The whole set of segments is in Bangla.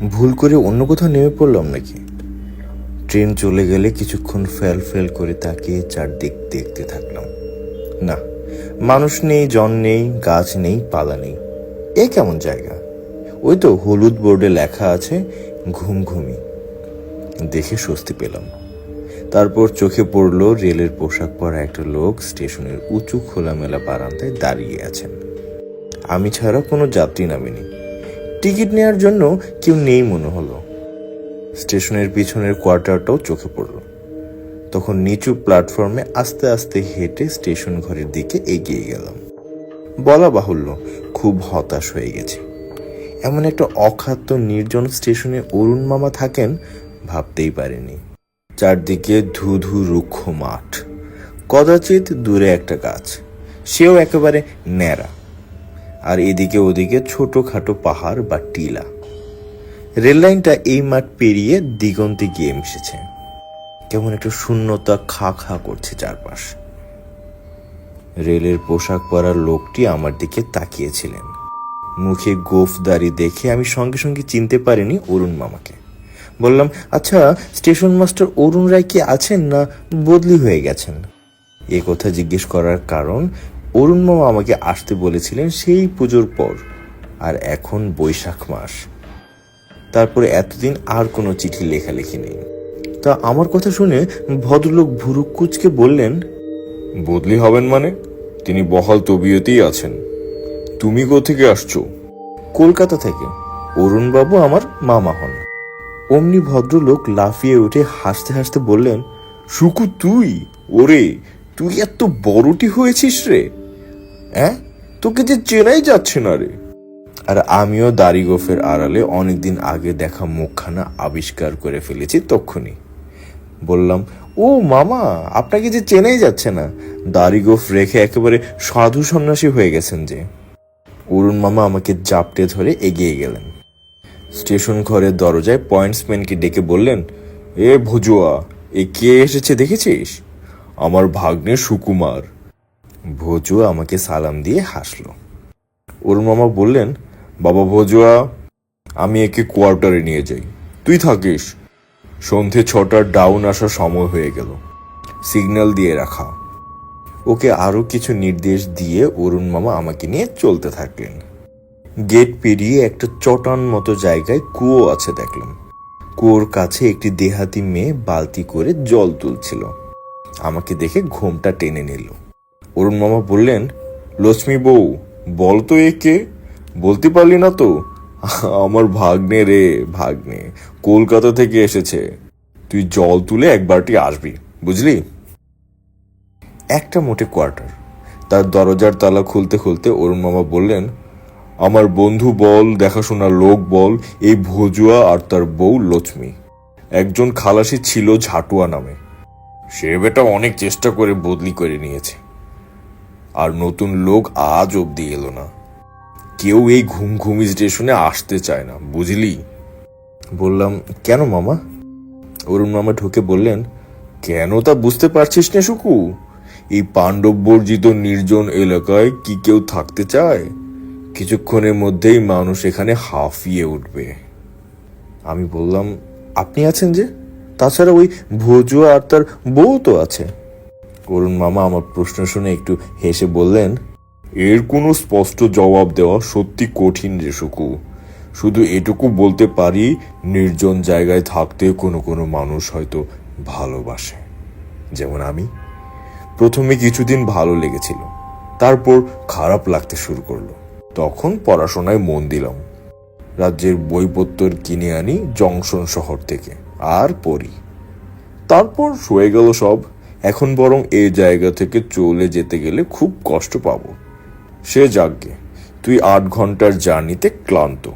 ভুল করে অন্য কোথাও নেমে পড়লাম নাকি? ট্রেন চলে গেলে কিছুক্ষণ ফেল ফেল করে তাকিয়ে চারদিক দেখতে থাকলাম। না, মানুষ নেই, জন নেই, গাছ নেই, পালা নেই। এ কেমন জায়গা? ওই তো হলুদ বোর্ডে লেখা আছে, ঘুম ঘুমি। দেখে স্বস্তি পেলাম। তারপর চোখে পড়ল রেলের পোশাক পরা একটা লোক স্টেশনের উঁচু খোলামেলা বারান্দায় দাঁড়িয়ে আছেন। আমি ছাড়া কোনো যাত্রী নামেনি। টিকিট নেওয়ার জন্য কেউ নেই মনে হলো। স্টেশনের পিছনের কোয়ার্টারটাও চোখে পড়ল। তখন নিচু প্ল্যাটফর্মে আস্তে আস্তে হেঁটে স্টেশন ঘরের দিকে এগিয়ে গেলাম। বলা বাহুল্য, খুব হতাশ হয়ে গেছে। এমন একটা অখাদ্য নির্জন স্টেশনে অরুণ মামা থাকেন ভাবতেই পারিনি। চারদিকে ধু ধু রুক্ষ মাঠ। কদাচিৎ দূরে একটা গাছ। সেও একেবারে ন্যাড়া। আর এদিকে ওদিকে ছোটখাটো পাহাড় বা টিলা। রেললাইনটা এই মাঠ পেরিয়ে দিগন্তে গিয়ে মিশেছে। কেমন একটা শূন্যতা খা খা করছে চারপাশ। রেলের পোশাক পরা লোকটি আমার দিকে তাকিয়েছিলেন। মুখে গোফ দাড়ি দেখে আমি সঙ্গে সঙ্গে চিনতে পারিনি অরুণ মামাকে। বললাম আচ্ছা স্টেশন মাস্টার অরুণ রায় কি আছেন না বদলি হয়ে গেছেন? এ কথা জিজ্ঞেস করার কারণ অরুণ আমাকে আসতে বলেছিলেন সেই পুজোর পর, আর এখন বৈশাখ মাস। তারপরে এতদিন আর কোনো চিঠি লেখালেখি নেই। তা আমার কথা শুনে ভদ্রলোক ভুরুক কুচকে বললেন, বদলি হবেন মানে? তিনি বহাল তবিয়তেই আছেন। তুমি কোথেকে আসছো? কলকাতা থেকে। অরুণবাবু আমার মামা হন। অমনি ভদ্রলোক লাফিয়ে উঠে হাসতে হাসতে বললেন, শুকু তুই? ওরে, তুই এত বড়টি হয়েছিস রে! হ্যাঁ তোকে যে চেনাই যাচ্ছে না রে। আর আমিও দাড়ি গোফের আড়ালে অনেকদিন আগে দেখা মুখখানা আবিষ্কার করে ফেলেছি তক্ষুনি। বললাম, ও মামা, আপনাকে যে চেনাই যাচ্ছে না, দাড়ি গোফ রেখে একেবারে সাধু সন্ন্যাসী হয়ে গেছেন যে। অরুণ মামা আমাকে জাপটে ধরে এগিয়ে গেলেন। স্টেশন ঘরের দরজায় পয়েন্টসম্যানকে ডেকে বললেন, এ ভুজুয়া, এ কে এসেছে দেখেছিস? আমার ভাগ্নে সুকুমার। ভোজু আমাকে সালাম দিয়ে হাসলো। অরুণ মামা বললেন, বাবা ভজুয়া, আমি একে কোয়ার্টারে নিয়ে যাই। তুই থাকিস। সন্ধে ছটার ডাউন আসার সময় হয়ে গেল। সিগন্যাল দিয়ে রাখা। ওকে আরও কিছু নির্দেশ দিয়ে অরুণ মামা আমাকে নিয়ে চলতে থাকলেন। গেট পেরিয়ে একটা চটান মতো জায়গায় কুয়ো আছে দেখলাম। কুয়োর কাছে একটি দেহাতি মেয়ে বালতি করে জল তুলছিল। আমাকে দেখে ঘুমটা টেনে নিল। অরুণ মামা বললেন, লক্ষ্মী বউ, বল তো এ কে বলতে পারলি না তো? আমার ভাগ্নে রে, ভাগ্নে। কলকাতা থেকে এসেছে। তুই জল তুলে একবারটি আসবি, বুঝলি? একটা মোটে কোয়ার্টার। তার দরজার তালা খুলতে খুলতে অরুণ মামা বললেন, আমার বন্ধু বল, দেখাশোনার লোক বল, এই ভজুয়া আর তার বউ লক্ষ্মী। একজন খালাসি ছিল ঝাটুয়া নামে। সে বেটা অনেক চেষ্টা করে বদলি করে নিয়েছে। আর নতুন লোক আজ অব্দি এলো না। কেউ এই ঘুম ঘুমি স্টেশনে আসতে চায় না, বুঝলি? বললাম, কেন মামা? অরুণ মামা ঢুকে বললেন, কেন তা বুঝতে পারছিস না সুকু? এই পাণ্ডব বর্জিত নির্জন এলাকায় কি কেউ থাকতে চায়? কিছুক্ষণের মধ্যেই মানুষ এখানে হাফিয়ে উঠবে। আমি বললাম, আপনি আছেন যে? তাছাড়া ওই ভোজু আর তার বউ তো আছে। অরুণ মামা আমার প্রশ্ন শুনে একটু হেসে বললেন, এর কোনো স্পষ্ট জবাব দেওয়া সত্যি কঠিন রে শুধু এটুকু বলতে পারি, নির্জন জায়গায় থাকতে কোনো কোনো মানুষ হয়তো ভালোবাসে। যেমন আমি। প্রথমে কিছুদিন ভালো লেগেছিল, তারপর খারাপ লাগতে শুরু করল। তখন পড়াশোনায় মন দিলাম। রাজ্যের বইপত্তর কিনে আনি জংশন শহর থেকে, আর পড়ি। তারপর শুয়ে গেল সব। এখন বরং এই জায়গা থেকে চলে যেতে গেলে খুব কষ্ট পাবো। সে যাকগে তুই আট ঘণ্টার জার্নিতে ক্লান্ত।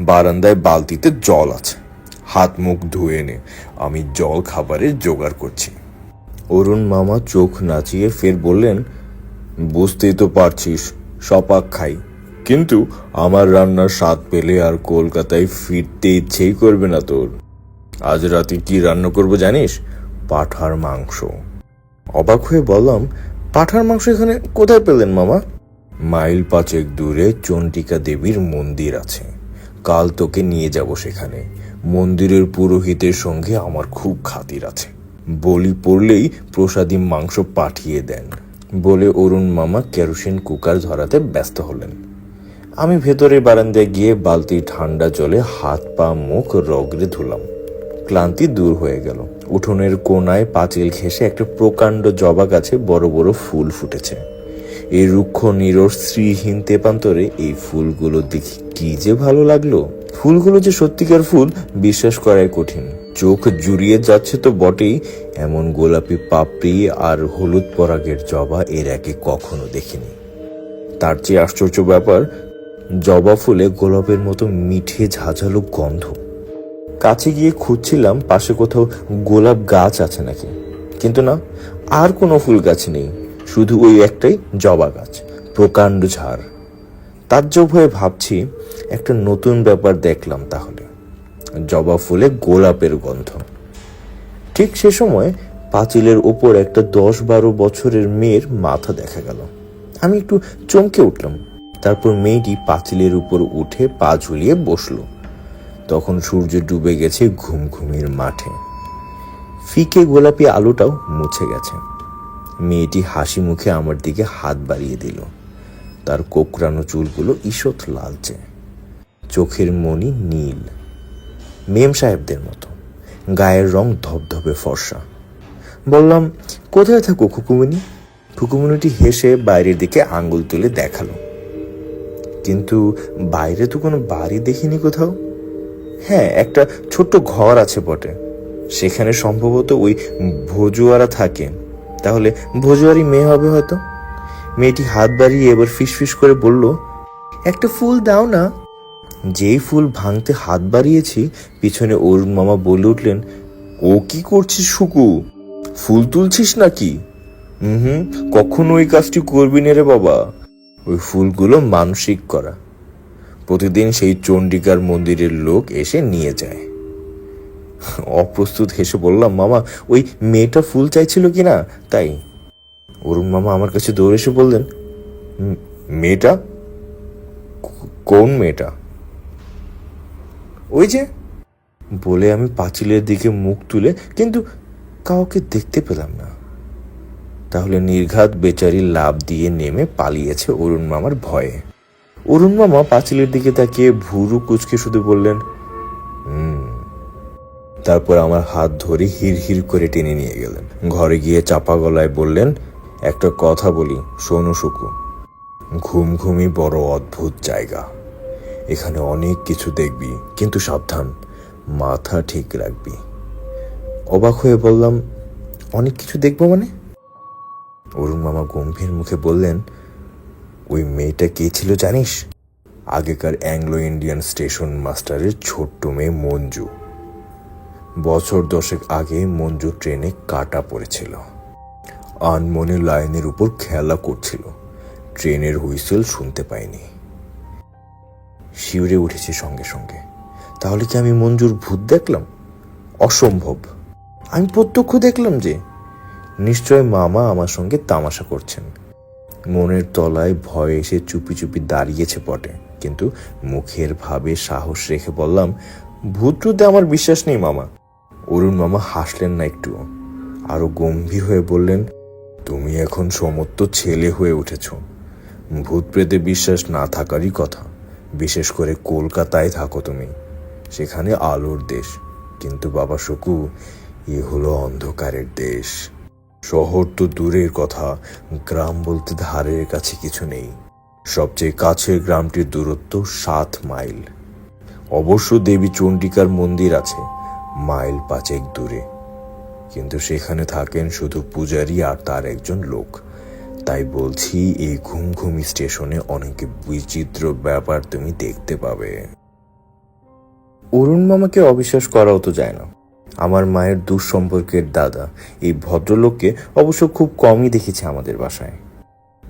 বারান্দায় বালতিতে জল আছে। হাত মুখ ধুয়ে নে, আমি জল খাবারের জোগাড় করছি। অরুণ মামা চোখ নাচিয়ে ফের বললেন, বুঝতেই তো পারছিস, সপাক খাই। কিন্তু আমার রান্নার স্বাদ পেলে আর কলকাতায় ফিরতে ইচ্ছেই করবে না তোর। আজ রাতে কি রান্না করব জানিস? পাঠার মাংস। অবাক হয়ে বললাম, পাঠার মাংস এখানে কোথায় পেলেন মামা? মাইল পাঁচেক দূরে চন্ডিকা দেবীর মন্দির আছে। কাল তোকে নিয়ে যাব সেখানে। মন্দিরের পুরোহিতের সঙ্গে আমার খুব খাতির আছে। বলি পড়লেই প্রসাদী মাংস পাঠিয়ে দেন। বলে অরুণ মামা কেরোসিন কুকার ধরাতে ব্যস্ত হলেন। আমি ভেতরে বারান্দায় গিয়ে বালতি ঠান্ডা জলে হাত পা মুখ রগড়ে ধুলাম। ক্লান্তি দূর হয়ে গেল। উঠোনের কোনায় পাঁচিল ঘেঁষে একটা প্রকাণ্ড জবা গাছে বড় বড় ফুল ফুটেছে। এই রুক্ষ নিরস শ্রীহীন তেপান্তরে এই ফুলগুলো দেখি কি যে ভালো লাগল। ফুলগুলো যে সত্যিকার ফুল, বিশ্বাস করাই কঠিন। চোখ জুড়িয়ে যাচ্ছে তো বটেই, এমন গোলাপি পাপড়ি আর হলুদ পরাগের জবা এর আগে কখনো দেখিনি। তার চেয়ে আশ্চর্য ব্যাপার, জবা ফুলে গোলাপের মতো মিঠে ঝাঁঝালো গন্ধ। কাছে গিয়ে খুঁজছিলাম পাশে কোথাও গোলাপ গাছ আছে নাকি। কিন্তু না, আর কোনো ফুল গাছ নেই, শুধু ওই একটাই জবা গাছ, প্রকাণ্ড ঝাড়। তাজ্জব হয়ে ভাবছি একটা নতুন ব্যাপার দেখলাম তাহলে, জবা ফুলে গোলাপের গন্ধ। ঠিক সে সময় পাঁচিলের ওপর একটা দশ বারো বছরের মেয়ের মাথা দেখা গেল। আমি একটু চমকে উঠলাম, তারপর মেয়েটি পাঁচিলের উপর উঠে পা ঝুলিয়ে বসল। তখন সূর্য ডুবে গেছে ঘুম ঘুমের মাঠে। ফিকে গোলাপি আলোটাও মুছে গেছে। মেয়েটি হাসি মুখে আমার দিকে হাত বাড়িয়ে দিল। তার কোকড়ানো চুলগুলো ঈষৎ লালচে। চোখের মনি নীল। মেম সাহেবদের মতো। গায়ের রং ধবধবে ফর্সা। বললাম, কোথায় থাকো খুকুমনি খুকুমনিটি হেসে বাইরের দিকে আঙ্গুল তুলে দেখাল। কিন্তু বাইরে তো কোনো বাড়ি দেখিনি কোথাও? হ্যাঁ একটা ছোট্ট ঘর আছে বটে। সেখানে সম্ভবত ওই ভোজুয়ারা থাকে তাহলে ভোজুয়ারি মেয়ে হবে হয়তো? মেয়েটি হাত বাড়িয়ে এবার ফিসফিস করে বলল, একটা ফুল দাও না। যেই ফুল ভাঙতে হাত বাড়িয়েছি, পিছনে অরুণ মামা বলে উঠলেন, ও কি করছিস শুকু? ফুল তুলছিস নাকি? হুম, কখনো ওই কাজটি করবি না রে বাবা। ওই ফুলগুলো মানসিক করা। প্রতিদিন সেই চণ্ডিকার মন্দিরের লোক এসে নিয়ে যায়। অপ্রস্তুত হেসে বললাম, মামা, ওই মেয়েটা ফুল চাইছিল কি না? তাই। অরুণ মামা আমার কাছে দৌড়ে এসে বললেন মেয়েটা? কোন মেয়েটা? ওই যে? বলে আমি পাঁচিলের দিকে মুখ তুলে, কিন্তু কাউকে দেখতে পেলাম না। তাহলে নির্ঘাত বেচারি লাভ দিয়ে নেমে পালিয়েছে অরুণ মামার ভয়ে। অরুণ মামা পাঁচিলের দিকে তাকিয়ে ভুরু কুচকে শুধু বললেন তারপর আমার হাত ধরে হির হির করে টেনে নিয়ে গেলেন। ঘরে গিয়ে চাপা গলায় বললেন, একটা কথা বলি, শোনো শুকু। ঘুম ঘুমি বড় অদ্ভুত জায়গা। এখানে অনেক কিছু দেখবি, কিন্তু সাবধান, মাথা ঠিক রাখবি। অবাক হয়ে বললাম, অনেক কিছু দেখব মানে? অরুণ মামা গম্ভীর মুখে বললেন ওই মেয়েটা কে ছিল জানিস? আগেকার অ্যাংলো ইন্ডিয়ান স্টেশন মাস্টারের ছোট্ট মেয়ে মঞ্জু। বছর দশেক আগে মঞ্জু ট্রেনে কাটা পড়েছিল। আনমনে লাইনের উপর খেলা করছিল। ট্রেনের হুইসেল শুনতে পাইনি। শিউরে উঠেছি সঙ্গে সঙ্গে। তাহলে কি আমি মঞ্জুর ভূত দেখলাম? অসম্ভব। আমি প্রত্যক্ষ দেখলাম যে, নিশ্চয় মামা আমার সঙ্গে তামাশা করছেন। মনের তলায় ভয় এসে চুপি চুপি দাঁড়িয়েছে বটে। কিন্তু মুখের ভাবে সাহস রেখে বললাম ভূতরুতে আমার বিশ্বাস নেই মামা। অরুণ মামা হাসলেন না একটুও। আরও গম্ভীর হয়ে বললেন, তুমি এখন সমস্ত ছেলে হয়ে উঠেছ। ভূত প্রেতে বিশ্বাস না থাকারই কথা। বিশেষ করে কলকাতায় থাকো তুমি। সেখানে আলোর দেশ। কিন্তু বাবা শকু এ হলো অন্ধকারের দেশ। শহর তো দূরের কথা, গ্রাম বলতে ধারের কাছে কিছু নেই। সবচেয়ে কাছের গ্রামটির দূরত্ব সাত মাইল। অবশ্য দেবী চণ্ডিকার মন্দির আছে, মাইল পাঁচেক দূরে। কিন্তু সেখানে থাকেন শুধু পূজারী আর তার একজন লোক। তাই বলছি, এই ঘুম ঘুমি স্টেশনে অনেক বিচিত্র ব্যাপার তুমি দেখতে পাবে। অরুণ মামাকে অবিশ্বাস করাও তো যায় না। আমার মায়ের দুঃসম্পর্কের দাদা। এই ভদ্রলোককে অবশ্য খুব কমই দেখেছে আমাদের বাসায়।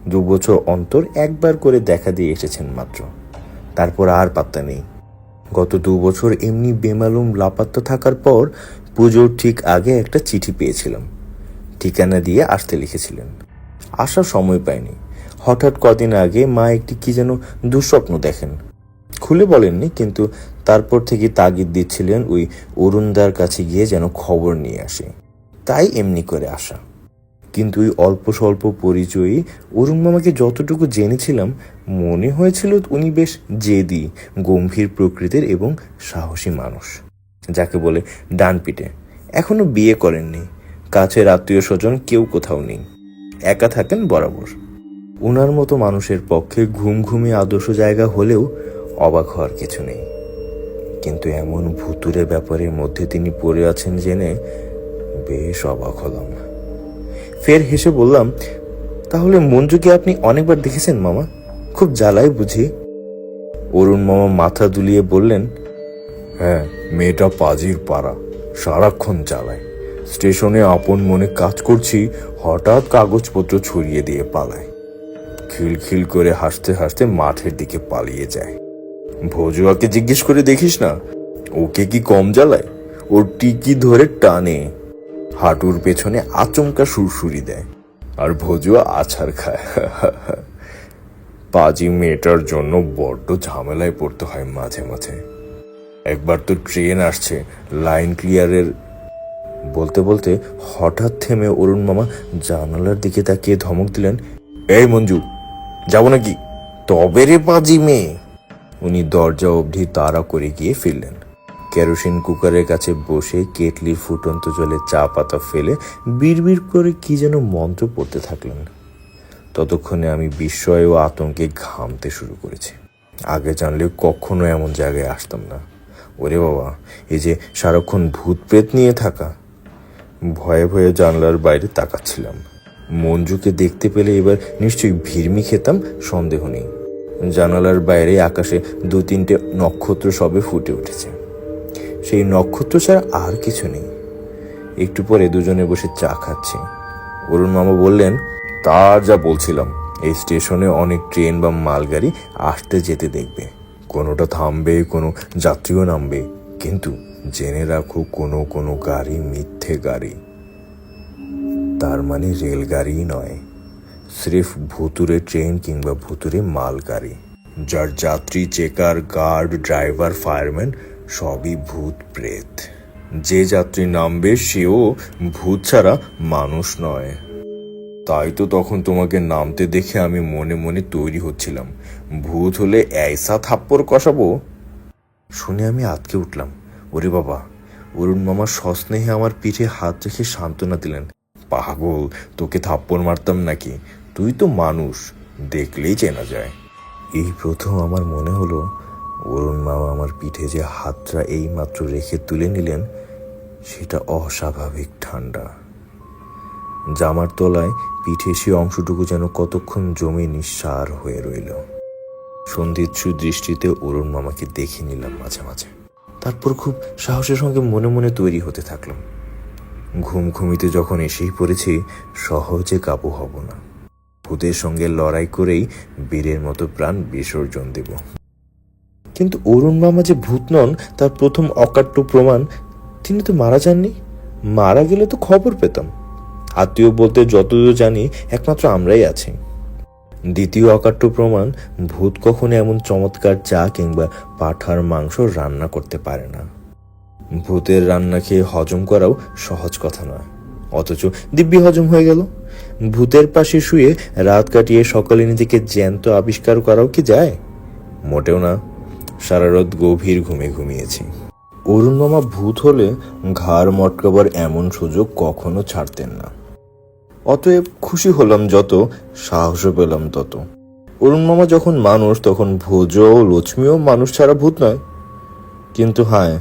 দু বছর অন্তর একবার করে দেখা দিয়ে এসেছেন মাত্র। তারপর আর পাত্তা নেই। গত দু বছর এমনি বেমালুম লাপাত্তা থাকার পর পুজোর ঠিক আগে একটা চিঠি পেয়েছিলাম। ঠিকানা দিয়ে আসতে লিখেছিলেন। আসার সময় পাইনি। হঠাৎ কদিন আগে মা একটি কি যেন দুঃস্বপ্ন দেখেন। খুলে বলেননি, কিন্তু তারপর থেকে তাগিদ দিচ্ছিলেন ওই অরুণদার কাছে গিয়ে যেন খবর নিয়ে আসে। তাই এমনি করে আসা। কিন্তু ওই অল্প স্বল্প পরিচয়ই অরুণ মামাকে যতটুকু জেনেছিলাম, মনে হয়েছিল উনি বেশ জেদি, গম্ভীর প্রকৃতির এবং সাহসী মানুষ। যাকে বলে ডান পিটে এখনও বিয়ে করেননি, কাছের আত্মীয় স্বজন কেউ কোথাও নেই, একা থাকেন বরাবর। ওনার মতো মানুষের পক্ষে ঘুম ঘুমি আদর্শ জায়গা হলেও অবাক হওয়ার কিছু নেই। কিন্তু এমন ভুতুরে ব্যাপারের মধ্যে তিনি পড়ে আছেন জেনে বেশ অবাক হলাম। ফের হেসে বললাম, তাহলে মঞ্জুকে আপনি অনেকবার দেখেছেন মামা? খুব জ্বালায় বুঝি? অরুণ মামা মাথা দুলিয়ে বললেন হ্যাঁ মেয়েটা পাজির পাড়া, সারাক্ষণ চালায় স্টেশনে আপন মনে কাজ করছি, হঠাৎ কাগজপত্র ছড়িয়ে দিয়ে পালায়। খিলখিল করে হাসতে হাসতে মাঠের দিকে পালিয়ে যায়। ভজুয়াকে জিজ্ঞেস করে দেখিস না, ওকে কি কম জ্বালায়? ওর টিকি ধরে টানে, হাঁটুর পেছনে আচমকা সুরসুরি দেয়, আর ভজুয়া আছাড় খায়। পাজি মেয়েটার জন্য বড্ড ঝামেলায় পড়তে হয় মাঝে মাঝে। একবার তো ট্রেন আসছে, লাইন ক্লিয়ারের। বলতে বলতে হঠাৎ থেমে অরুণ মামা জানালার দিকে তাকিয়ে ধমক দিলেন, এই মঞ্জু, যাব নাকি? তবে রে পাজি মেয়ে। উনি দরজা অবধি তাড়া করে গিয়ে ফিরলেন। কেরোসিন কুকারের কাছে বসে কেটলির ফুটন্ত জলে চা পাতা ফেলে বিড়বিড় করে কি যেন মন্ত্র পড়তে থাকলেন। ততক্ষণে আমি বিস্ময় ও আতঙ্কে ঘামতে শুরু করেছি। আগে জানলেও কখনো এমন জায়গায় আসতাম না। ওরে বাবা, এই যে সারাক্ষণ ভূত প্রেত নিয়ে থাকা। ভয়ে ভয়ে জানলার বাইরে তাকাচ্ছিলাম। মঞ্জুকে দেখতে পেলে এবার নিশ্চয়ই ভিড়মি খেতাম, সন্দেহ নেই। জানালার বাইরে আকাশে দু তিনটে নক্ষত্র সবে ফুটে উঠেছে। সেই নক্ষত্র ছাড়া আর কিছু নেই। একটু পরে দুজনে বসে চা খাচ্ছি। অরুণ মামা বললেন তার যা বলছিলাম, এই স্টেশনে অনেক ট্রেন বা মালগাড়ি আসতে যেতে দেখবে। কোনোটা থামবে, কোনো যাত্রীও নামবে। কিন্তু জেনে রাখো, কোনো কোনো গাড়ি মিথ্যে গাড়ি। তার মানে রেলগাড়ি নয়। স্রেফ ভুতুরে ট্রেন কিংবা ভুতুরে মালগাড়ি, যার যাত্রী, চেকার, গার্ড, ড্রাইভার, ফায়ারম্যান সবই ভূত প্রেত। যে যাত্রী নামবে, সেও ভূত ছাড়া মানুষ নয়। তাই তো তখন তোমাকে নামতে দেখে আমি মনে মনে তৈরি হচ্ছিলাম। ভূত হলে ऐसा থাপ্পড় কষাবো? শুনে আমি আতকে উঠলাম। ওরে বাবা, অরুণ মামা সস্নেহে আমার পিঠে হাত রেখে সান্ত্বনা দিলেন। পাগল, তোকে থাপ্পড় মারতাম নাকি? তুই তো মানুষ, দেখলেই চেনা যায়। এই প্রথম আমার মনে হলো, অরুণ মামা আমার পিঠে যে হাতটা এই মাত্র রেখে তুলে নিলেন, সেটা অস্বাভাবিক ঠান্ডা। জামার তলায় পিঠে সে অংশটুকু যেন কতক্ষণ জমে নিঃসার হয়ে রইল। সন্ধিৎসু দৃষ্টিতে অরুণ মামাকে দেখে নিলাম মাঝে মাঝে। তারপর খুব সাহসের সঙ্গে মনে মনে তৈরি হতে থাকলাম। ঘুম ঘুমিতে যখন এসেই পড়েছি, সহজে কাবু হব না। ভূতের সঙ্গে লড়াই করেই বীরের মতো প্রাণ বিসর্জন দেব। কিন্তু অরুণ মামা যে ভূত নন, তার প্রথম অকাট্য প্রমাণ তিনি তো মারা যাননি। মারা গেলে তো খবর পেতাম। আত্মীয় বলতে যতদূর জানি, একমাত্র আমরাই আছি। দ্বিতীয় অকাট্য প্রমাণ, ভূত কখনো এমন চমৎকার চা কিংবা পাঠার মাংস রান্না করতে পারে না। ভূতের রান্না খেয়ে হজম করাও সহজ কথা নয়। অথচ দিব্যি হজম হয়ে গেল। ভূতের পাশে শুয়ে রাত কাটিয়ে সকালে নিজেকে জ্যান্ত আবিষ্কার করাও কি যায়? মোটেও না। সারা রাত গভীর ঘুমে ঘুমিয়েছি। অরুণ মামা ভূত হলে ঘাড় মটকাবার এমন সুযোগ কখনো ছাড়তেন না। অতএব খুশি হলাম যত, সাহসও পেলাম তত। অরুণ মামা যখন মানুষ, তখন ভোজ ও লক্ষ্মীও মানুষ ছাড়া ভূত নয়। কিন্তু হ্যাঁ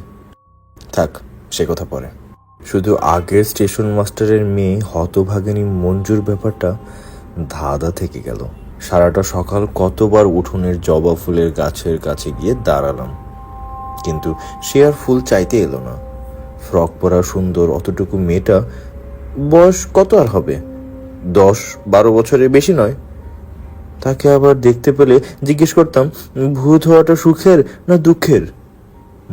থাক, সে কথা পরে। শুধু আগের স্টেশন মাস্টারের মেয়ে হতভাগিনী মঞ্জুর ব্যাপারটা ধাঁধা থেকে গেল। সারাটা সকাল কতবার উঠোনের জবা ফুলের গাছের কাছে গিয়ে দাঁড়ালাম। কিন্তু সে আর ফুল চাইতে এলো না। ফ্রক পরা সুন্দর অতটুকু মেয়েটা বয়স কত আর হবে? দশ বারো বছরের বেশি নয়। তাকে আবার দেখতে পেলে জিজ্ঞেস করতাম, ভূত হওয়াটা সুখের না দুঃখের?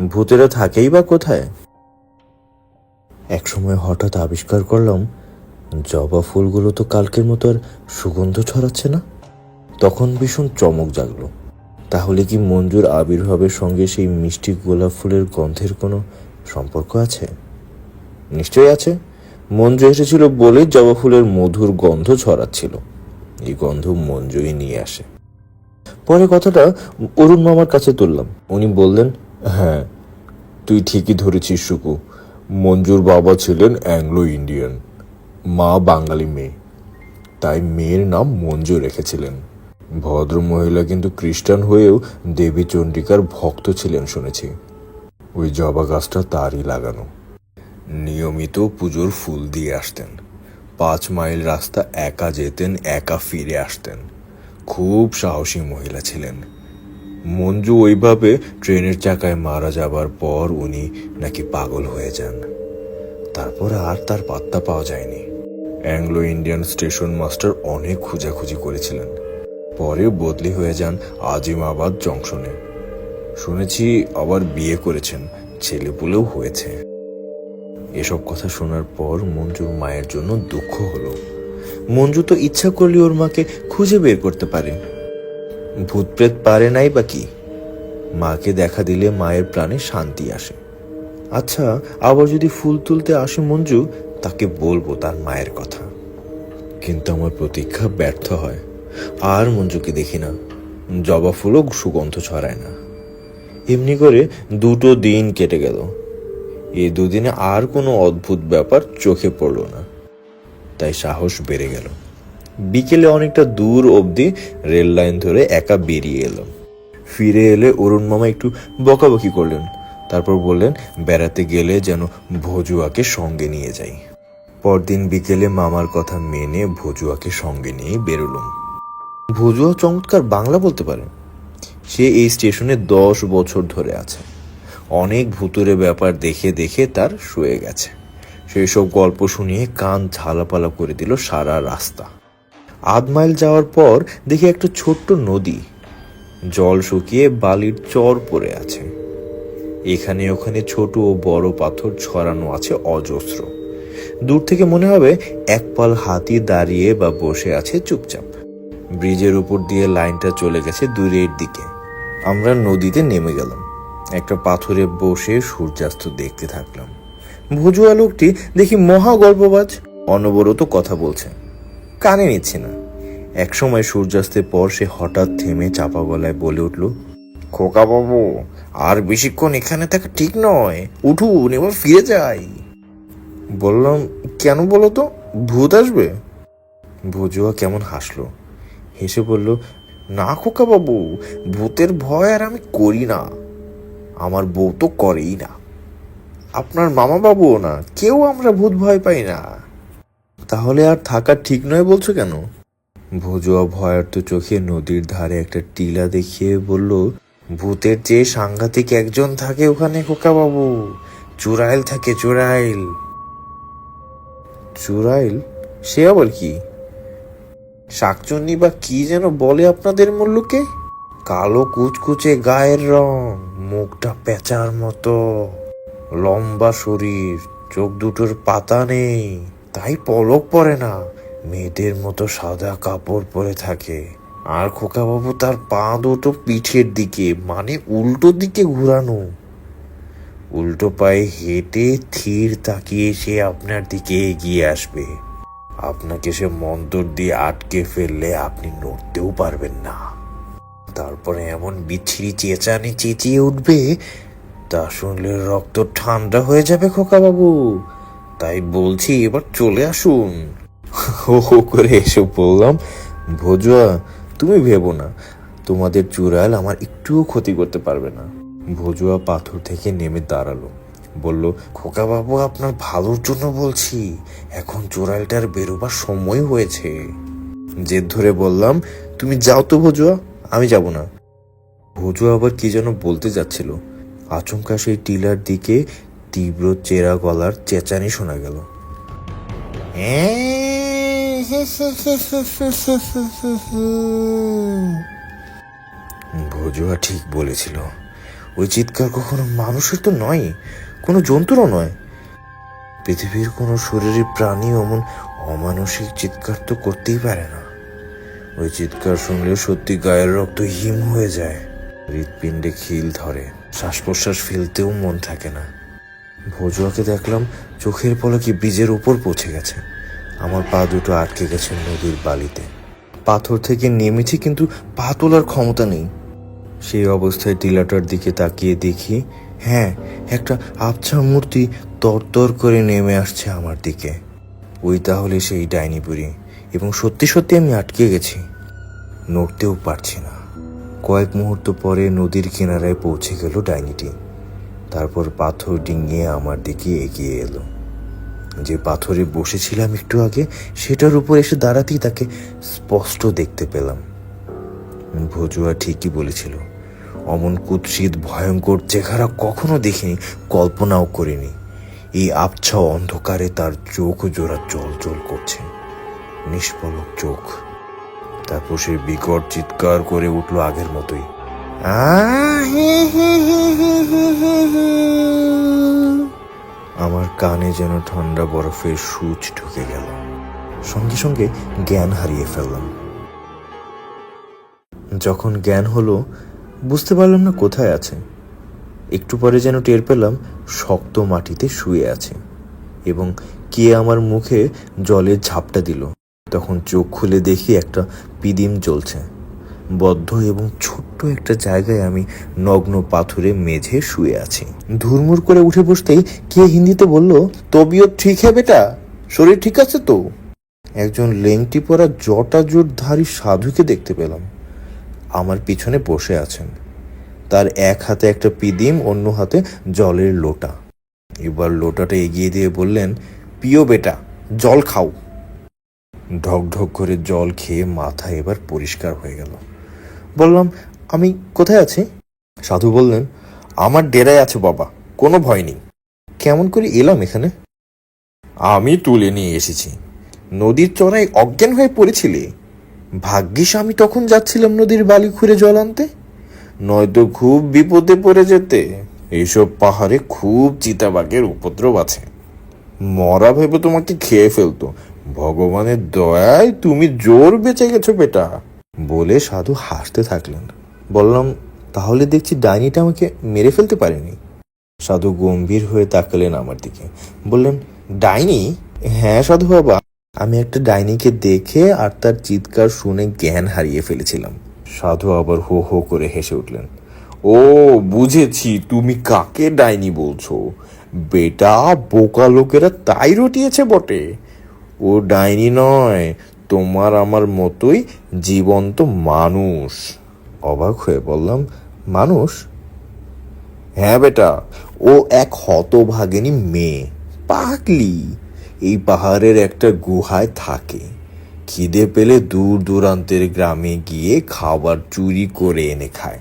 ভূতেরা থাকেই বা কোথায়? একসময় হঠাৎ আবিষ্কার করলাম, জবা ফুলগুলো তো কালকের মতো আর সুগন্ধ ছড়াচ্ছে না। তখন ভীষণ চমক জাগলো। তাহলে কি মঞ্জুর আবির্ভাবের সঙ্গে সেই মিষ্টি গোলাপ ফুলের গন্ধের কোনো সম্পর্ক আছে? নিশ্চয়ই আছে। মঞ্জু এসেছিল বলে জবা ফুলের মধুর গন্ধ ছড়াচ্ছিল। এই গন্ধ মঞ্জুই নিয়ে আসে। পরে কথাটা অরুণ মামার কাছে তুললাম। উনি বললেন হ্যাঁ তুই ঠিকই ধরেছিস, সুকু। মঞ্জুর বাবা ছিলেন অ্যাংলো ইন্ডিয়ান, মা বাঙালি মেয়ে। তাই মেয়ের নাম মঞ্জু রেখেছিলেন। ভদ্র মহিলা কিন্তু খ্রিস্টান হয়েও দেবী চণ্ডিকার ভক্ত ছিলেন শুনেছি। ওই জবা গাছটা তারই লাগানো। নিয়মিত পুজোর ফুল দিয়ে আসতেন। পাঁচ মাইল রাস্তা একা যেতেন, একা ফিরে আসতেন। খুব সাহসী মহিলা ছিলেন। মঞ্জু ওইভাবে ট্রেনের চাকায় মারা যাবার পর উনি নাকি পাগল হয়ে যান। তারপর আর তার পাত্তা পাওয়া যায়নি। অ্যাংলো ইন্ডিয়ান স্টেশন মাস্টার অনেক খোঁজাখুঁজি করেছিলেন। পরে বদলি হয়ে যান আজিমাবাদ জংশনে। শুনেছি আবার বিয়ে করেছেন, ছেলেপুলেও হয়েছে। এসব কথা শোনার পর মঞ্জুর মায়ের জন্য দুঃখ হলো। মঞ্জু তো ইচ্ছা করলে ওর মাকে খুঁজে বের করতে পারে। ভূতপ্রেত পারে নাই বা কি? মাকে দেখা দিলে মায়ের প্রাণে শান্তি আসে। আচ্ছা আবার যদি ফুল তুলতে আসে মঞ্জু, তাকে বলব তার মায়ের কথা। কিন্তু আমার প্রতীক্ষা ব্যর্থ হয়। আর মঞ্জুকে দেখি না। জবা ফুলও সুগন্ধ ছড়ায় না। এমনি করে দুটো দিন কেটে গেল। এই দুদিনে আর কোনো অদ্ভুত ব্যাপার চোখে পড়ল না। তাই সাহস বেড়ে গেল। বিকেলে অনেকটা দূর অবধি রেল লাইন ধরে একা বেরিয়ে এলাম ফিরে এলে অরুণ মামা একটু বকাবকি করলেন। তারপর বললেন, বেড়াতে গেলে যেন ভজুয়াকে সঙ্গে নিয়ে যাই। পরদিন বিকেলে মামার কথা মেনে ভজুয়াকে সঙ্গে নিয়ে বেরোলুম। ভজুয়া চমৎকার বাংলা বলতে পারে সে এই স্টেশনে দশ বছর ধরে আছে। অনেক ভুতুরে ব্যাপার দেখে দেখে তার শুয়ে গেছে। সেই সব গল্প শুনিয়ে কান ঝালাপালা করে দিল সারা রাস্তা। আধ মাইল যাওয়ার পর দেখি একটা ছোট্ট নদী। জল শুকিয়ে বালির চর পড়ে আছে। এখানে ওখানে ছোট ও বড় পাথর ছড়ানো আছে অজস্র। দূর থেকে মনে হবে এক পাল হাতি দাঁড়িয়ে বা বসে আছে চুপচাপ। ব্রিজের উপর দিয়ে লাইনটা চলে গেছে দূরের দিকে। আমরা নদীতে নেমে গেলাম। একটা পাথরে বসে সূর্যাস্ত দেখতে থাকলাম। ভুজুয়া লোকটি দেখি মহা গল্পবাজ অনবরত কথা বলছে। কানে নিচ্ছে না। একসময় সূর্যাস্তের পর সে হঠাৎ থেমে চাপা গলায় বলে উঠল, খোকা বাবু, আর বেশিক্ষণ এখানে থাকা ঠিক নয়। উঠুন, এবার ফিরে যাই। বললাম, কেন বলো তো? ভূত আসবে? ভুজুয়া কেমন হাসলো। হেসে বলল, না খোকা বাবু, ভূতের ভয় আর আমি করি না। আমার বউ তো করেই না। আপনার মামা বাবুও না, কেউ আমরা ভূত ভয় পাই না। তাহলে আর থাকা ঠিক নয় বলছো কেন? ভুজুয়া ভয়ার্ত চোখে নদীর ধারে একটা টিলা দেখিয়ে বলল, ভূতের যে সাংঘাতিক একজন থাকে ওখানে খোকা বাবু চুরাইল থাকে চুরাইল চুরাইল সে আবার কি? শাকচন্নি বা কি যেন বলে আপনাদের মূল্যকে কালো কুচকুচে গায়ের রং, মুখটা পেঁচার মতো। লম্বা শরীর, চোখ দুটোর পাতা নেই। তাই পলক পড়ে না, মেয়েদের মতো সাদা কাপড় পরে থাকে। আর খোকাবাবু তার পা দুটো পিঠের দিকে মানে উল্টো দিকে ঘুরানো। উল্টো পায়ে হেঁটে থির তাকিয়ে সে আপনার দিকে এগিয়ে আসবে। আপনাকে সে মন্তর দিয়ে আটকে ফেললে আপনি নড়তেও পারবেন না। তারপরে এমন বিচ্ছিরি চেঁচানি চেঁচিয়ে উঠবে, তা শুনলে রক্ত ঠান্ডা হয়ে যাবে খোকা বাবু তাই বলছি, এবার চলে আসুন। হো হো করে এসে বললাম, ভোজুয়া, তুমি ভেবো না, তোমাদের চূড়াল আমার একটুও ক্ষতি করতে পারবে না। ভোজুয়া পাথর থেকে নেমে দাঁড়াল। বলল খোকা বাবু আপনার ভালোর জন্য বলছি, এখন চোরাইলটার বেরোবার সময় হয়েছে। জেদ ধরে বললাম, তুমি যাও তো ভোজুয়া, আমি যাব না। ভজুয়া আবার কি যেন বলতে যাচ্ছিল। আচমকা সেই টিলার দিকে তীব্র চেরা গলার চেঁচানি শোনা গেল। ভজুয়া ঠিক বলেছিল, ওই চিৎকার কখনো মানুষের তো নয়, কোনো জন্তুরও নয়। পৃথিবীর কোনো শরীরে প্রাণী অমন অমানসিক চিৎকার তো করতেই পারে না। ওই চিৎকার শুনলে সত্যি গায়ের রক্ত হিম হয়ে যায়। হৃৎপিণ্ডে খিল ধরে শ্বাস প্রশ্বাস ফেলতেও মন থাকে না। ভজুয়াকে দেখলাম চোখের পলকে ব্রিজের ওপর পৌঁছে গেছে। আমার পা দুটো আটকে গেছে নদীর বালিতে। পাথর থেকে নেমেছি কিন্তু পা তোলার ক্ষমতা নেই। সেই অবস্থায় টিলাটার দিকে তাকিয়ে দেখি হ্যাঁ একটা আবছা মূর্তি তরতর করে নেমে আসছে আমার দিকে। ওই তাহলে সেই ডাইনি বুড়ি, এবং সত্যি সত্যি আমি আটকে গেছি। নড়তেও পারছি না। কয়েক মুহূর্ত পরে নদীর কিনারায় পৌঁছে গেল ডাইনিটি। তারপর পাথর ডিঙিয়ে আমার দিকে এগিয়ে এলো। যে পাথরে বসেছিলাম একটু আগে, সেটার উপর এসে দাঁড়াতেই তাকে স্পষ্ট দেখতে পেলাম। ভজুয়া ঠিকই বলেছিল, অমন কুৎসিত, ভয়ঙ্কর চেহারা কখনো দেখিনি, কল্পনাও করিনি। এই আবছা অন্ধকারে তার চোখ জোড়া জল জল করছে। নিষ্পলক চোখ। তারপর সে বিকট চিৎকার করে উঠল আগের মতোই। আমার কানে যেন ঠান্ডা বরফের সূচ ঢুকে গেল। সঙ্গে সঙ্গে জ্ঞান হারিয়ে ফেললাম। যখন জ্ঞান হলো, বুঝতে পারলাম না কোথায় আছে। একটু পরে যেন টের পেলাম, শক্ত মাটিতে শুয়ে আছে এবং কে আমার মুখে জলের ঝাপটা দিল। তখন চোখ খুলে দেখি একটা পিদিম জ্বলছে। বদ্ধ এবং ছোট্ট একটা জায়গায় আমি নগ্ন পাথরে মেঝে শুয়ে আছি। ধুরমুর করে উঠে বসতেই কে হিন্দিতে বলল, তবিয়ত ঠিক হ্যাঁ বেটা? শরীর ঠিক আছে তো? একজন লেংটি পরা জটাজুটধারী সাধুকে দেখতে পেলাম। আমার পিছনে বসে আছেন। তার এক হাতে একটা পিদিম, অন্য হাতে জলের লোটা। এবার লোটাটা এগিয়ে দিয়ে বললেন, পিও বেটা, জল খাও। ঢক ঢক করে জল খেয়ে মাথা এবার পরিষ্কার হয়ে গেল। বললাম, আমি কোথায় আছি? সাধু বললেন, আমার ডেরায় আছে বাবা, কোনো ভয় নেই। কেমন করে এলাম এখানে? আমি তুলে নিয়ে এসেছি। নদীর চড়ায় অজ্ঞান হয়ে পড়েছিলে। ভাগ্যিস আমি তখন যাচ্ছিলাম নদীর বালি খুঁড়ে জল আনতে। নয়তো খুব বিপদে পড়ে যেতে। এইসব পাহাড়ে খুব চিতাবাঘের উপদ্রব আছে। মরা ভেবে তোমাকে খেয়ে ফেলতো। ভগবানের দয়ায় তুমি জোর বেঁচে গেছো বেটা। বলে সাধু হাসতে থাকলেন। বললাম, তাহলে দেখছি ডাইনিটা আমাকে মেরে ফেলতে পারেনি। সাধু গম্ভীর হয়ে তাকালেন আমার দিকে। বললেন, ডাইনি? হ্যাঁ সাধু বাবা। আমি একটা ডাইনিকে দেখে আর তার চিৎকার শুনে জ্ঞান হারিয়ে ফেলেছিলাম। সাধু আবার হো হো করে হেসে উঠলেন, ও, বুঝেছি, তুমি কাকে ডাইনি বলছো? বেটা বোকা লোকেরা তাই রটিয়েছে বটে। ও ডাইনি নয় তোমার আমার মতোই জীবন্ত মানুষ। অবাক হয়ে বললাম, মানুষ? হ্যাঁ বেটা, ও এক হতভাগিনী মেয়ে, পাগলি। এই পাহাড়ের একটা গুহায় থাকে। খিদে পেলে দূর দূরান্তের গ্রামে গিয়ে খাবার চুরি করে এনে খায়।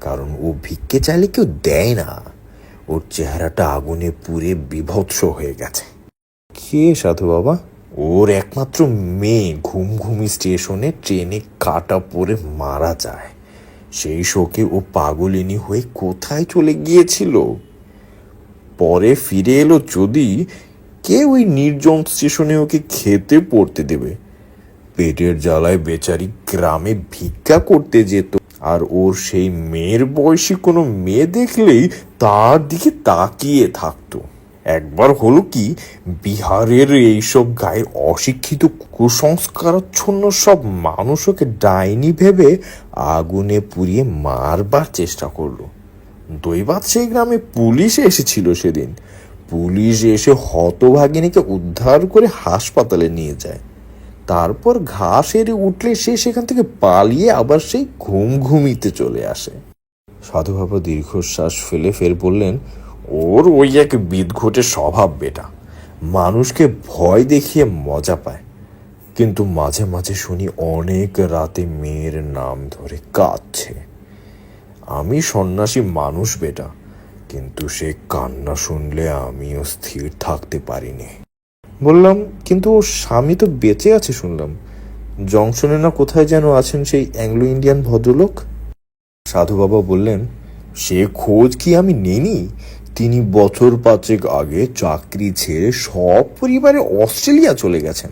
কারণ ও ভিক্ষে চাইলে কেউ দেয় না। ওর চেহারাটা আগুনে পুড়ে বিভৎস হয়ে গেছে। কে সাধু বাবা? ওর একমাত্র মেয়ে ঘুমঘুমি স্টেশনে ট্রেনে কাটা পড়ে মারা যায়। সেই শোকে ও পাগলিনী হয়ে কোথায় চলে গিয়েছিল? পরে ফিরে এলো যদি কে ওই নির্জন স্টেশনে ওকে খেতে পড়তে দেবে। পেটের জ্বালায় বেচারি গ্রামে ভিক্ষা করতে যেত। আর ওর সেই মেয়ের বয়সী কোনো মেয়ে দেখলেই তার দিকে তাকিয়ে থাকতো। একবার হলো কি, বিহারের এইসব গায়ে অশিক্ষিত কুসংস্কারাচ্ছন্ন সব মানুষকে ডাইনি ভেবে আগুনে পুড়িয়ে মারবার চেষ্টা করল। দৈবাত সেই গ্রামে পুলিশ এসেছিল সেদিন। পুলিশ এসে হতভাগিনীকে উদ্ধার করে হাসপাতালে নিয়ে যায়। তারপর ঘাস এড়ে উঠলে সে সেখান থেকে পালিয়ে আবার সেই ঘুম ঘুমিতে চলে আসে। সাধু বাবা দীর্ঘশ্বাস ফেলে ফের বললেন ওর ওই এক বিদঘটে স্বভাব বেটা। মানুষকে ভয় দেখিয়ে মজা পায়। কিন্তু মাঝে মাঝে শুনি অনেক রাতে মেয়ের নাম ধরে কাঁদছে। আমি সন্ন্যাসী মানুষ বেটা, কিন্তু সে কান্না শুনলে আমিও স্থির থাকতে পারিনি। বললাম, কিন্তু ওর স্বামী তো বেঁচে আছে, শুনলাম। জংশনে না কোথায় যেন আছেন সেই অ্যাংলো ইন্ডিয়ান ভদ্রলোক? সাধু বাবা বললেন, সে খোঁজ কি আমি নেইনি? তিনি বছর পাঁচেক আগে চাকরি ছেড়ে সব পরিবারে অস্ট্রেলিয়া চলে গেছেন।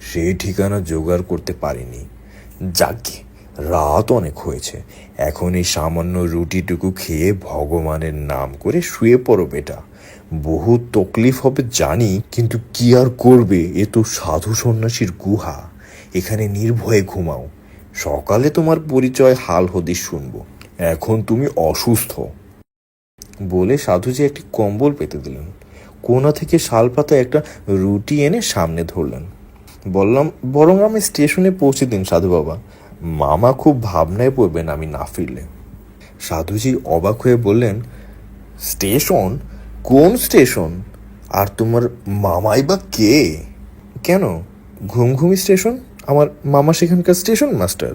সেই ঠিকানা জোগাড় করতে পারিনি। যাকে, রাত অনেক হয়েছে। এখন এই সামান্য রুটিটুকু খেয়ে ভগবানের নাম করে শুয়ে পড়ো বেটা। বহু তকলিফ হবে জানি, কিন্তু কি আর করবে? এ তো সাধু সন্ন্যাসীর গুহা। এখানে নির্ভয়ে ঘুমাও। সকালে তোমার পরিচয় হাল হদিস শুনব। এখন তুমি অসুস্থ। বলে সাধুজি একটি কম্বল পেতে দিলেন। কোনা থেকে শালপাতা একটা রুটি এনে সামনে ধরলেন। বললাম, বরং আমি স্টেশনে পৌঁছে দিন সাধু বাবা। মামা খুব ভাবনায় পড়বেন আমি না ফিরলে। সাধুজি অবাক হয়ে বললেন, স্টেশন? কোন স্টেশন? আর তোমার মামাই বা কে? কেন? ঘুমঘুমি স্টেশন? আমার মামা সেখানকার স্টেশন মাস্টার।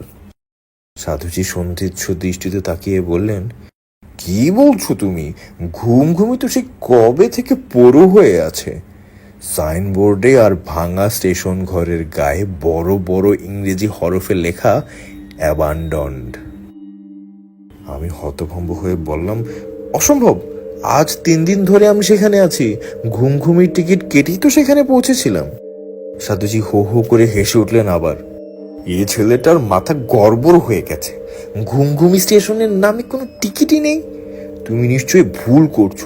সাধুজি সন্ধিচ্ছ দৃষ্টিতে তাকিয়ে বললেন কি বলছো তুমি? ঘুম ঘুমি তো সে কবে থেকে পড়ো হয়ে আছে। সাইনবোর্ডে আর ভাঙা স্টেশন ঘরের গায়ে বড় বড় ইংরেজি হরফে লেখা, অ্যাবান্ডন্ড আমি হতভম্ব হয়ে বললাম, অসম্ভব, আজ তিন দিন ধরে আমি সেখানে আছি। ঘুম ঘুমির টিকিট কেটেই তো সেখানে পৌঁছেছিলাম। সাধুজি হো হো করে হেসে উঠলেন আবার। এ ছেলেটার মাথা গড়বড় হয়ে গেছে। ঘুমঘুমি স্টেশনের নামে কোনো টিকিটই নেই। তুমি নিশ্চয়ই ভুল করছ।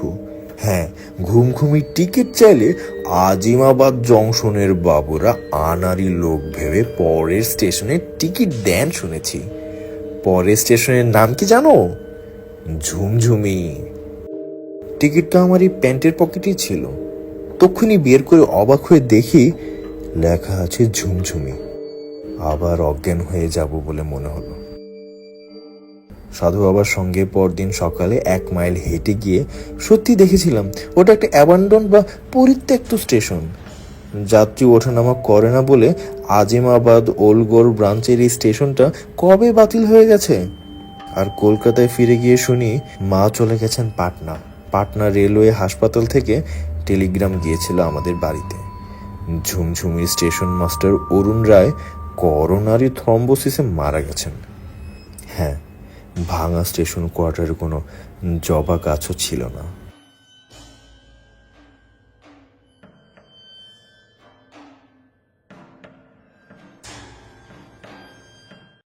হ্যাঁ ঘুমঘুমির টিকিট চাইলে আজিমাবাদ জংশনের বাবুরা আনারি লোক ভেবে পরের স্টেশনে টিকিট দেন শুনেছি। পরের স্টেশনের নাম কি জানো? ঝুমঝুমি। টিকিটটা আমার এই প্যান্টের পকেটেই ছিল। তক্ষুনি বের করে অবাক হয়ে দেখি লেখা আছে ঝুমঝুমি। আবার অজ্ঞান হয়ে যাব বলে মনে হলো। সাধু বাবার সঙ্গে পরদিন সকালে এক মাইল হেঁটে গিয়ে সত্যি দেখেছিলাম, ওটা একটা অ্যাবান্ডন বা পরিত্যক্ত স্টেশন। যাত্রী ওঠানামা করে না বলে আজিমাবাদ ওলগোর ব্রাঞ্চের এই স্টেশনটা কবে বাতিল হয়ে গেছে? আর কলকাতায় ফিরে গিয়ে শুনি, মা চলে গেছেন পাটনা। পাটনা রেলওয়ে হাসপাতাল থেকে টেলিগ্রাম গিয়েছিল আমাদের বাড়িতে। Jhumjhumi station master Arun Roy coronary থ্রম্বোসিসে মারা গেছেন। হ্যাঁ ভাঙা স্টেশন কোয়ার্টারে কোনো জবা গাছও ছিল না।